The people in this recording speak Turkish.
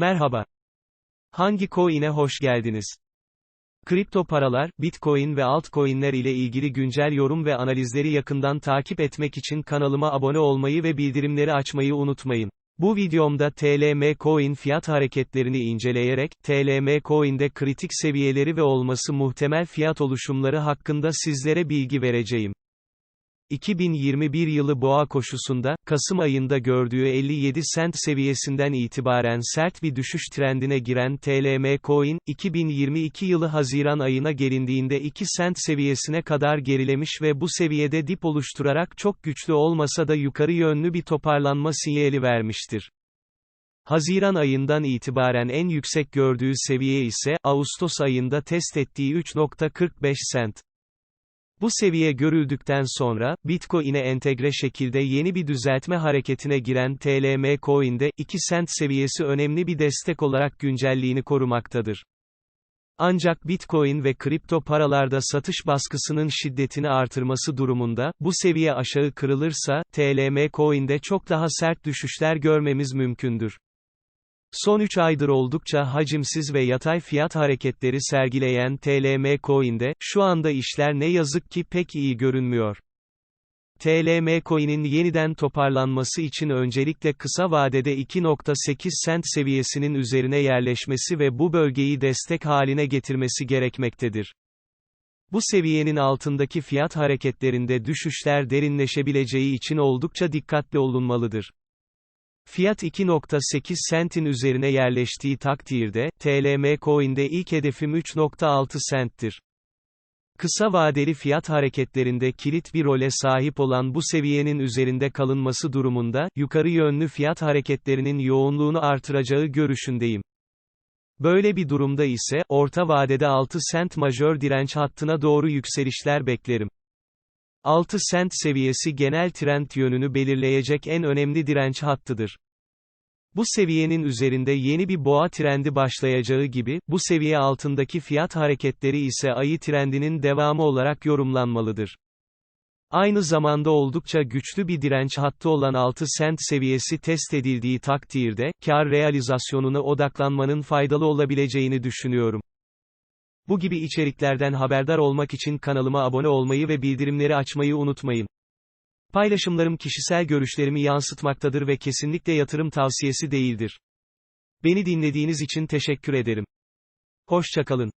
Merhaba. Hangi coin'e hoş geldiniz? Kripto paralar, Bitcoin ve altcoin'ler ile ilgili güncel yorum ve analizleri yakından takip etmek için kanalıma abone olmayı ve bildirimleri açmayı unutmayın. Bu videomda TLM Coin fiyat hareketlerini inceleyerek, TLM Coin'de kritik seviyeleri ve olması muhtemel fiyat oluşumları hakkında sizlere bilgi vereceğim. 2021 yılı boğa koşusunda, Kasım ayında gördüğü 57 sent seviyesinden itibaren sert bir düşüş trendine giren TLM Coin, 2022 yılı Haziran ayına gelindiğinde 2 sent seviyesine kadar gerilemiş ve bu seviyede dip oluşturarak çok güçlü olmasa da yukarı yönlü bir toparlanma sinyali vermiştir. Haziran ayından itibaren en yüksek gördüğü seviye ise, Ağustos ayında test ettiği 3.45 sent. Bu seviye görüldükten sonra, Bitcoin'e entegre şekilde yeni bir düzeltme hareketine giren TLM Coin'de, 2 sent seviyesi önemli bir destek olarak güncelliğini korumaktadır. Ancak Bitcoin ve kripto paralarda satış baskısının şiddetini artırması durumunda, bu seviye aşağı kırılırsa, TLM Coin'de çok daha sert düşüşler görmemiz mümkündür. Son 3 aydır oldukça hacimsiz ve yatay fiyat hareketleri sergileyen TLM Coin'de, şu anda işler ne yazık ki pek iyi görünmüyor. TLM Coin'in yeniden toparlanması için öncelikle kısa vadede 2.8 sent seviyesinin üzerine yerleşmesi ve bu bölgeyi destek haline getirmesi gerekmektedir. Bu seviyenin altındaki fiyat hareketlerinde düşüşler derinleşebileceği için oldukça dikkatli olunmalıdır. Fiyat 2.8 sentin üzerine yerleştiği takdirde, TLM Coin'de ilk hedefim 3.6 senttir. Kısa vadeli fiyat hareketlerinde kilit bir role sahip olan bu seviyenin üzerinde kalınması durumunda, yukarı yönlü fiyat hareketlerinin yoğunluğunu artıracağı görüşündeyim. Böyle bir durumda ise, orta vadede 6 sent majör direnç hattına doğru yükselişler beklerim. 6 sent seviyesi genel trend yönünü belirleyecek en önemli direnç hattıdır. Bu seviyenin üzerinde yeni bir boğa trendi başlayacağı gibi, bu seviye altındaki fiyat hareketleri ise ayı trendinin devamı olarak yorumlanmalıdır. Aynı zamanda oldukça güçlü bir direnç hattı olan 6 sent seviyesi test edildiği takdirde, kar realizasyonuna odaklanmanın faydalı olabileceğini düşünüyorum. Bu gibi içeriklerden haberdar olmak için kanalıma abone olmayı ve bildirimleri açmayı unutmayın. Paylaşımlarım kişisel görüşlerimi yansıtmaktadır ve kesinlikle yatırım tavsiyesi değildir. Beni dinlediğiniz için teşekkür ederim. Hoşçakalın.